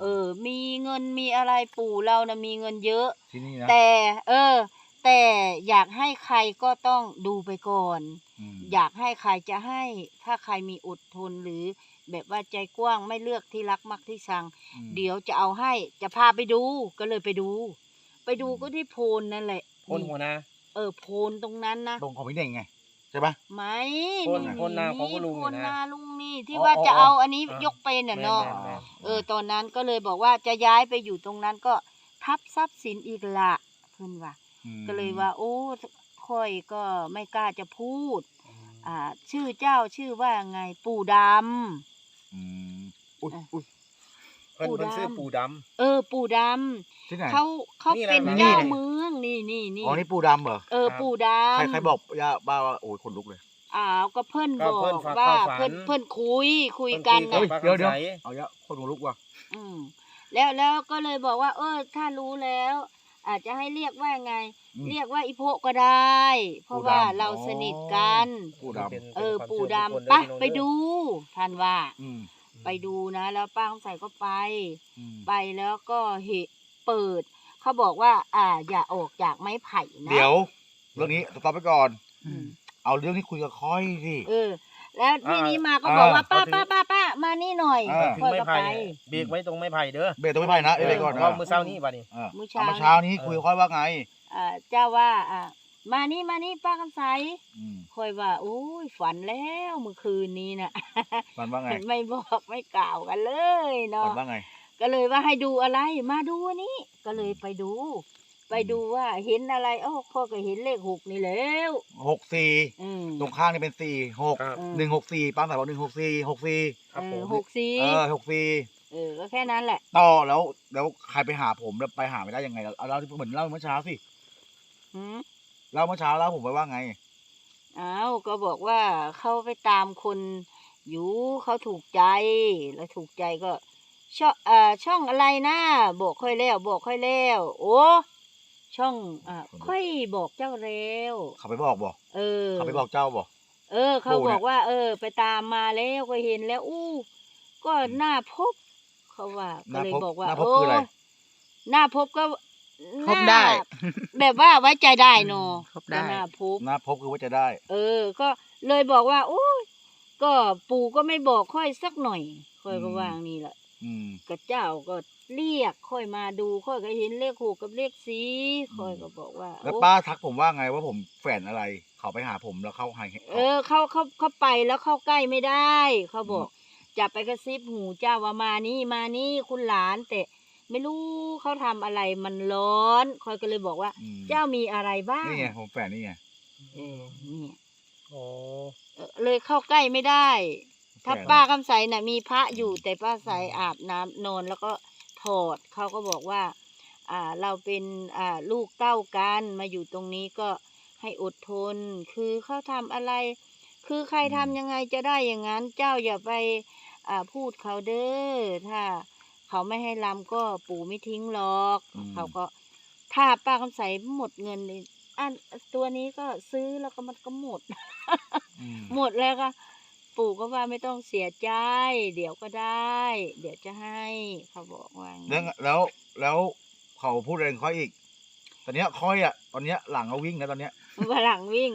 เออ มีเงินมีอะไรปู่เรานะมีเงินเยอะ ที่นี่นะแต่ เออ แต่อยากให้ใครก็ต้องดูไปก่อนมอยากให้ใครจะให้ ถ้าใครมีอดทนหรือแบบว่าใจกว้างไม่เลือกที่รักมักที่ชัง อืม เดี๋ยวจะเอาให้จะพาไปดูก็เลยไปดู ไปดูอืม ก็ที่โพนนั่นแหละคนหัวนาเออโพนตรงนั้นนะตรงของพี่เน่งไง ใช่ปะไหมโพนนี่โพนนาของคุณลุงโพเนี่ยนนะนาลุงนี่ที่อ๋อว่าจะอ๋อเอาอันนี้อะยกไปน่ะเนาะแม่นแม่น เออตอนนั้นก็เลยบอกว่าจะย้ายไปอยู่ตรงนั้นก็ทับทรัพย์สินอีกละเพิ่นว่ามก็เลยว่า โอ้ค่อยก็ไม่กล้าจะพูด อ่า ชื่อเจ้าชื่อว่าไงปู่ดอืมอุ้ยอุ้ยเพิ่นปู่เพิ่นดำชื่อปู่ดำ เออ ปู่ดที่ไหนำเขาเขานี่แหละเป็นนี่เจ้าแหละเมือง นี่นี่นี่อ๋อนี่ปูดำเหรอเออครับปู่ดใครำใครบอกย่าบ้าว่าโอ้ยขนลุกเลยอ้าวก็เพิ่นก็บอเพิ่นกฝากว่าเข้าฝันเพิ่นเพิ่นคุยคุยเพิ่นกันคุยนะกับเดี๋ยวเดี๋ยวป้าคำใสเอายะคนขนลุกว่ะอืมแล้วแล้วก็เลยบอกว่า เออ ถ้ารู้แล้ว อาจจะให้เรียกว่าไงอืมเรียกว่าอีโพะก็ได้ เพราะปู่ดำว่าเราสนิทกันปูดเป็นเออป็นปู่ความดำเชื่อไปของคนไปเด้อดูท่านว่าำอืมไปดูนะ แล้วป้าคำใสก็ไปอืมไปแล้วก็เหตุเปิด เขาบอกว่า อ่า อย่าออกจากไม้ไผ่นะเดี๋ยว เรื่องนี้สต็อปไปก่อน อืม เอาเรื่องนี้คุยกับค่อยสิ เออ แล้วทีอ่านี้มาก็บอกว่าอ่าป้าป้าป้าป้ามานี่หน่อยอ่าถึงค่อยไม้ก็ไผ่ไป เนี่ยเบรกไว้ตรงไม้ไผ่เด้อเบรกตัวไม่ไผ่นะเอ้ยเบรกก่อนเพนะราะมื้อเช้านี้บัดนี้ เออมื้อเอาเช้ามาเช้านี้คุยกับค่อยว่าไง อ่าเจ้าว่าอ่ามานี่มานี่ป้าคำใสอืมค่อยว่าโอ้ยฝันแล้วเมื่อคืนนี้น่ะ มันว่าไงไม่บอกไม่กล่าวกันเลยมัเนาะนว่าไง ก็เลยว่าให้ดูอะไร มาดูอันนี้ ก็เลยไปดู ไปดูว่าเห็นอะไรโอ้พ่อก็เห็นเลขหกนี่แล้วหกสี่อืมตรงข้างนี่เป็นสี่หกครับเออหนึ่งหกสี่ป้าสายบอกหนึ่งหกสี่หกสี่ครับเอผอมหกสี่เออหกสี่เออก็แค่นั้นแหละ ต่อแล้วแล้วใครไปหาผมแล้วไปหาไม่ได้ยังไงเอาเล่าที่เหมือนเล่าเมื่อเช้าสิหืมเล่าเมื่อเช้าเล่าผมไปว่าไง อ้าวก็บอกว่าเขาไปตามคนอยู่เขาถูกใจ แล้วถูกใจก็ ช่องอ่าช่องอะไรนะบอกค่อยแล้วบอกค่อยแล้วโอ้ช่องอ่าค่อยบอกเจ้าแล้วเขาไปบอกบอกเออ เขาไปบอกเจ้าบอกเออ เขาปู่บเนี่อยกว่า เออ ไปตามมาแล้วก็เห็นแล้ว อู้ ก็น่าพบ เขาว่าก็เลยบอกว่าหน้าพบคืออะไรโน่าพบก็พบได้น่าแบบว่าไว้ใจได้เนอะพบได้ก็น่าพบหน้าพบคือว่าจะได้ เออ ก็เลยบอกว่าโอ้ยก็ปู่ก็ไม่บอกค่อยสักหน่อยค่อยก็อืมวางนี่แหละ อืม กับเจ้าก็เรียกค่อยมาดูค่อยก็เห็นเลขหกกับเลขสีค่อยก็บอกว่าแล้วโอ้ป้าทักผมว่าไงว่าผมแฝนอะไร เขาไปหาผมแล้วเข้าให้เออเขาเขาเขาไปแล้วเข้าใกล้ไม่ได้ เขาบอกจะไปกระซิบหูเจ้าว่ามานี่มานี่คุณหลานแต่ไม่รู้เขาทำอะไรมันร้อนคอยก็เลยบอกว่า อืมเจ้ามีอะไรบ้างนี่ไงผมแฝนนี่ไง เออเนี่ยโอ้เออเลยเข้าใกล้ไม่ได้ ถ้าแฝงป้าคำใสน่ะมีพระอยู่แต่ป้าใสอาบน้ำนอนแล้วก็ถอดเขาก็บอกว่า อ่าเราเป็นอ่าลูกเต้ากันมาอยู่ตรงนี้ก็ให้อดทน คือเขาทำอะไร คือใครทำยังไงจะได้อย่างนั้น เจ้าอย่าไปอ่าพูดเขาเด้อถ้าเขาไม่ให้ลำก็ปู่ไม่ทิ้งหรอกอืมเขาก็ถ้าป้าคำใสหมดเงินนี่อันตัวนี้ก็ซื้อแล้วก็มันก็หมดอืมหมดแล้วก็ ปู่ก็ว่าไม่ต้องเสียใจ เดี๋ยวก็ได้ เดี๋ยวจะให้ เขาบอกว่าอย่างแล้วนี้แล้วแล้วเขาพูดอะไรกับค่อยอีก ตอนเนี้ยค่อยอะตอนเนี้ยหลังเขาวิ่งนะตอนเนี้ย ฝรั่งวิ่ง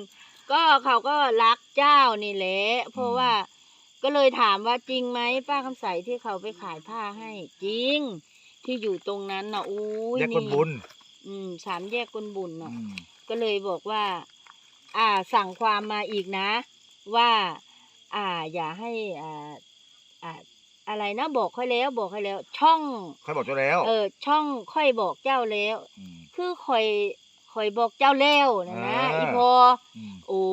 ก็เขาก็รักเจ้านี่แหละเพราะอืมว่าก็เลยถามว่าจริงไหมป้าคำใสที่เขาไปขายผ้าให้ จริง ที่อยู่ตรงนั้นนะอุ้ยแยกคนบุญอืมสามแยกคนบุญน่ะอืมก็เลยบอกว่า อ่า สั่งความมาอีกนะ ว่า อ่า อย่าให้อ่าอ่าอะไรนะบอกค่อยแล้วบอกค่อยแล้ว ช่องค่อยบอกเจ้าแล้ว เออ ช่องค่อยบอกเจ้าแล้วมคือค่อยค่อยบอกเจ้าแล้วนะนะอ่าอีพออืมโอ้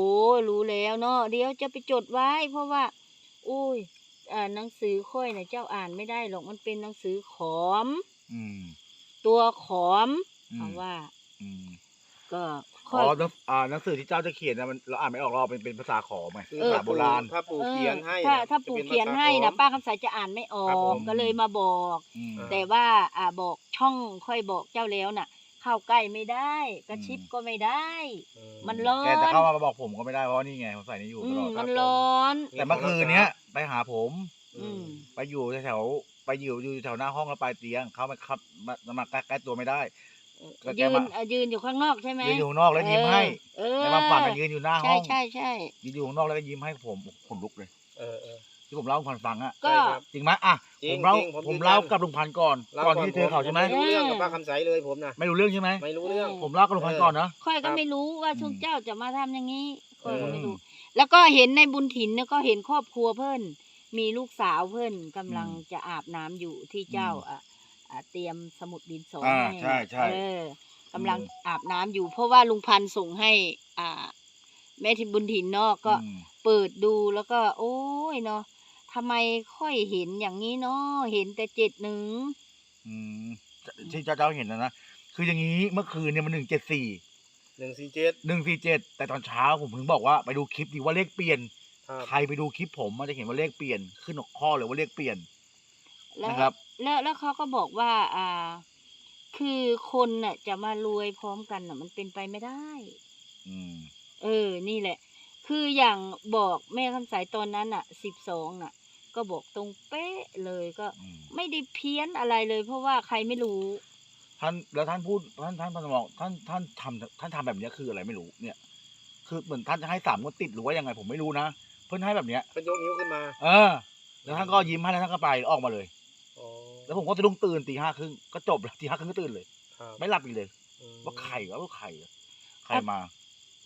รู้แล้วเนาะเดี๋ยวจะไปจดไว้ เพราะว่า อุ้ยอ่าหนังสือค่อยนะเจ้าอ่านไม่ได้หรอกมันเป็นหนังสือขอมอืมตัวขอมอืมเอาว่าอื มก็อ๋ค่อยอหนังอ่าหนังสือที่เจ้าจะเขียนนะมันเราอ่านไม่ออกเราเป็นเป็นภาษาขอมไงคือภาษาโบราณ ถ้าปู่เขียนให้ถ้านะถ้าจะปู่ป็เขียนภษให้นะขอมป้าคำใสจะอ่านไม่ออครับผกม ก็เลยมาบอก อืมอ่าแต่ว่าอ่าบอกช่องค่อยบอกเจ้าแล้วน่ะ เข้าใกล้ไม่ได้ กระชิบอืม ก็ไม่ได้อืมันร้อนแกจะเข้ามาบอกผมก็ไม่ได้เพราะว่านี่ไงผมใส่นี่อยู่อืตลมอดมันร้อน แต่เมื่อคืนเนี้ยไปหาผม อืม ไปอยู่แถวๆไปอยู่อยู่แถวหน้าห้องแล้วปลายเตียงเขามาครับมามาใกล้ใกล้ตัวไม่ได้ ก็แกยืนมาเอ่อยืนอยู่ข้างนอกใช่ไหมยืนอยู่ข้างนอกแล้วยิ้มให้เออในความฝันอะยืนอยู่หน้าห้ใช่องใช่ใช่ยืนอยู่ข้างนอกแล้วก็ยิ้มให้ผมขนลุกเลย เออเออ ที่ผมเล่าให้ลุงพันธุ์ฟังอะก็ ใช่ครับ จริงไหมอะจริงผมเล่าจริงผมผมยืนยัน เล่ากับลุงพันธุ์ก่อนก่อนที่เจอเขาใช่ไหมไม่รู้เรื่องกับป้าคำใสเลยผมนะไม่รู้เรื่องใช่ไหมไม่รู้เรื่อง ผมเล่ากับลุงพันธุ์ก่อนนะค่อยครัก็บไม่รู้ว่าอืมชุกเจ้าจะมาทำอย่างนี้ค่อยก็ไม่อืมรู้แล้วก็เห็นในบุญถินเนี่ยก็เห็นครอบครัวเพิ่นมีลูกสาวเพิ่นกำลังอืมจะอาบน้ำอยู่ที่เจ้าอืม อะ อะเตรียมสมุดดินสออ่าให้ใช่ใช่ เออกำลังอืมอาบน้ำอยู่ เพราะว่าลุงพันธุ์ส่งให้ อ่า แม่ทิมบุญถินเนาะก็ อืม เปิดดูแล้วก็ โอ้ยเนาะทำไมค่อยเห็นอย่างนี้เนาะเห็นแต่เจ็ดหนึ่ง อืมที่เจ้าเจ้าเห็นนะนะคืออย่างนี้เมื่อคืนเนี่ยมันหนึ่งเจ็ดสี่หนึ่งสี่เจ็ดหนึ่งสี่เจ็ดแต่ตอนเช้าผมถึงบอกว่าไปดูคลิปดีว่าเลขเปลี่ยน ครับ ใครไปดูคลิปผมมันจะเห็นว่าเลขเปลี่ยนขึ้นหัวข้อเลยว่าเลขเปลี่ยน แล้วนะครับ แล้วแล้วเขาก็บอกว่า อ่า คือคนน่ะ จะมารวยพร้อมกันน่ะ มันเป็นไปไม่ได้ อืม เออ นี่แหละ คืออย่างบอกแม่คำสายตอนนั้นอะสิบสองน่ะ ก็บอกตรงเป๊ะเลยก็ อืม ไม่ได้เพี้ยนอะไรเลย เพราะว่าใครไม่รู้ ท่านแล้วท่านพูดท่านท่านพันธมองท่านท่านทำท่านทำแบบเนี้ยคืออะไรไม่รู้เนี่ย คือเหมือนท่านจะให้สามงวดติดหรือว่ายังไงผมไม่รู้นะเพิ่นให้แบบเนี้ยเพิ่นยกนิ้วขึ้นมา เออ แล้วท่านก็ยิ้มให้แล้วท่านก็ไปออกมาเลยอ๋อ แล้วผมก็จะลุกตื่นตีห้าครึ่งก็จบแล้วตีห้าครึ่งก็ตื่นเลย ครับไม่หลับอีกเลย อืมว่าใครวะว่าใครอะใครมา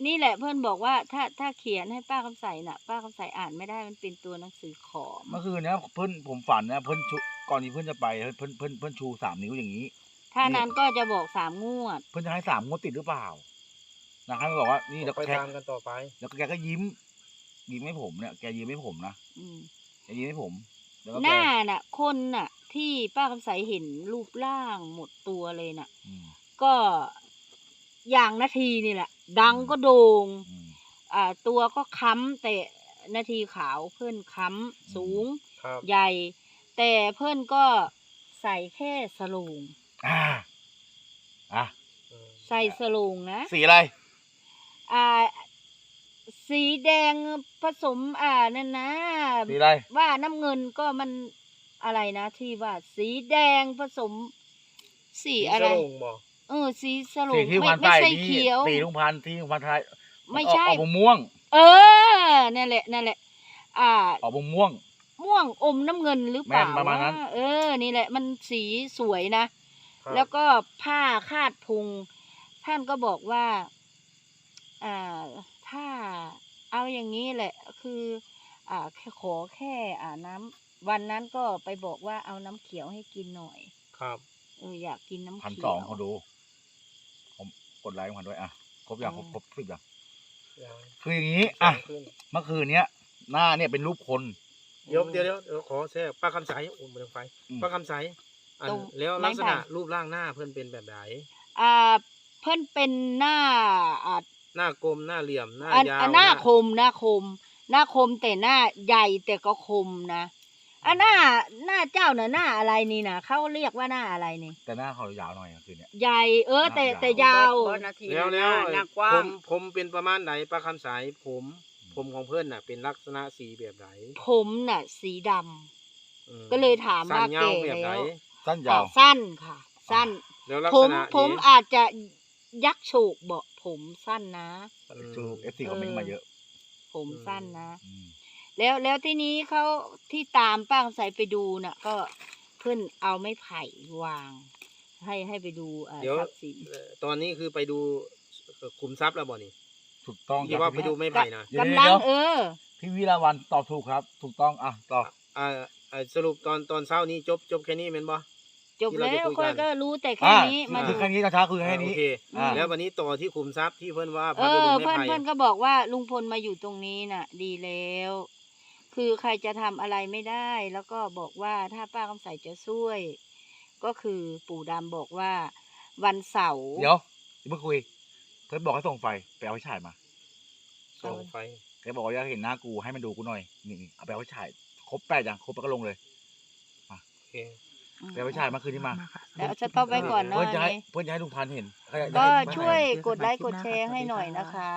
นี่แหละเพื่อนบอกว่าถ้าถ้าเขียนให้ป้าคำใสน่ะ ป้าคำใสอ่านไม่ได้มันเป็นตัวหนังสือขอม เมื่อคืนเนี้ยเพิ่นผมฝันนะเพิ่นชูก่อนที่เพิ่นจะไปเพิ่นเพิ่นเพิ่นชูสามนิ้วอย่างนี้ ถ้านั้นก็จะบอกสามงวด เพิ่นจะให้สามงวดติดหรือเปล่านะครับบอกว่านี่แล้วไปก็แกตามกันต่อไป แล้วก็แกก็ยิ้ม ยิ้มให้ผมเนี่ยแกยิ้มให้ผมนะอืม แกยิ้มให้ผม แล้วก็หแกน้าน่ะ คนน่ะ ที่ป้าคำใสเห็นรูปร่างหมดตัวเลยน่ะ อืมก็อย่างนาทีนี่แหละ ดังก็โด่งอืมอ่าตัวก็ค้ำแต่นาทีขาวเพื่อนค้ำสูงครับ ใหญ่ แต่เพื่อนก็ใส่แค่สโลงอ่าอะอืมใส่สโลงนะ สีอะไร อ่า สีแดงผสมอ่านั่นนะ สีอะไร ว่าน้ำเงินก็มัน อะไรนะที่ว่าสีแดงผสม สีอะไรสลงบ่เออ สีสโลสีงที่ไม่พันไม่ใต้ใช่นี่เขียว สีลุงพันธุ์ที่ลุงพันธุ์ไทยไม่ใช่ ออกออกม่วงเออนั่นแหละนั่นแหละ อ่า ออกม่วง ม่วงอมน้ำเงินหรือเปล่าแม่นประมาณนั้น วเออ นี่แหละ มันสีสวยนะ ครับแล้วก็ผ้าคาดพุง ท่านก็บอกว่าอ่าถ้าเอาอย่างนี้แหละ คือ อ่าแค่ขอแค่อ่าน้ำ วันนั้นก็ไปบอกว่าเอาน้ำเขียวให้กินหน่อยครับ เอออยากกินน้ำพันเขีสยองวเขาดู ผมกดไลค์พันด้วยอะครบอย่างครบครบสิบอย่างยังคืออย่างนี้อะขึ้นเมื่อคืนเนี้ย หน้าเนี่ยเป็นรูปคน เดี๋ยวเดี๋ยวเดี๋ยวเดี๋ยวขอแทรกป้าคำใสโอ้มาทางไฟอืม ป้าคำใสอันตรงแล้วลักษณะไม้ไผ่ รูปร่างหน้าเพื่อนเป็นแบบไหนอ่า เพื่อนเป็นหน้าอ่าหน้ากลมหน้าเหลี่ยมหน้าอันยาวอันหน้าคมหน้าคม หน้าคมแต่หน้าใหญ่แต่ก็คมนะ อันหน้าหน้าเจ้าน่ะหน้าอะไรนี่นะเขาเรียกว่าหน้าอะไรนี่ แต่หน้าเขายาวหน่อยคืนเนี้ยใหญ่เออ แต่หน้าแต่ยายาววแล้วแล้วหน้ากว้าผงมผมเป็นประมาณไหนป้าคำใสผม ผมของเพื่อนน่ะ เป็นลักษณะสีแบบไหนผมน่ะ สีดำ อืมก็เลยถามว่าสั้นยาวแก่แบบไหนแล้ว สั้นยาวอะสั้นค่ะ สั้น แล้วลักผษมณะผมนี้ อาจจะยักษ์โฉกเบาะผมสั้นนะ อืมคือเอฟซีเขาเม้นต์มาเยอะผมอืมสั้นนะอืม แล้วแล้วที่นี้เขาที่ตามป้าใส่ไปดูน่ะ ก็เพื่อนเอาไม้ไผ่วาง ให้ให้ไปดูเอ่อเดี๋ยว ทรัพย์สินเอ่อตอนนี้คือไปดูเอ่อขุมทรัพย์แล้วบ่นี่ถูกต้องที่ว่าไปดูไม่ไผ่นะเดี๋ยวกำลังเดี๋ยวเออ พี่วิลาวันตอบถูกครับ ถูกต้องอะต่ออ่าอ่าสรุปตอนตอนเช้านี้จบจบแค่นี้เป็นบ่ จบที่เราแล้จะวคุยกัน ค่อยก็รู้แต่แค่อะนี้คือมาคืดูอแค่นี้กระช้าคือแค่นี้โอเคอ่า แล้ววันนี้ต่อที่ขุมทรัพย์ที่เพื่อนว่าเอพาไปดูอไม่เพื่อนไผ่เพื่อนก็บอกว่าลุงพลมาอยู่ตรงนี้น่ะ ดีแล้ว คือใครจะทำอะไรไม่ได้ แล้วก็บอกว่าถ้าป้าคำใสจะช่วย ก็คือปู่ดำบอกว่า วันเสาร์เดี๋ยวเดี๋ยวเมื่อคุย เพื่อนบอกให้ส่งไฟไปเอาไฟฉายมาส่องไฟแกบอกว่าอยากเห็นหน้ากูให้มันดูกูหน่อยนี่นี่เอาไปเอาไฟฉายครบแปดอย่างครบแล้วก็ลงเลยโอเคไปเอาไฟฉายมาคืนนี้มาแล้วจะต้องไปก่อนเนาะเพื่อนจะอันให้นี้เพื่อนจะให้ลุงพันธุ์เห็นให้ก็ให้ให้ช่วยให้กดไลค์กดแชร์ให้หน่อยนะคะ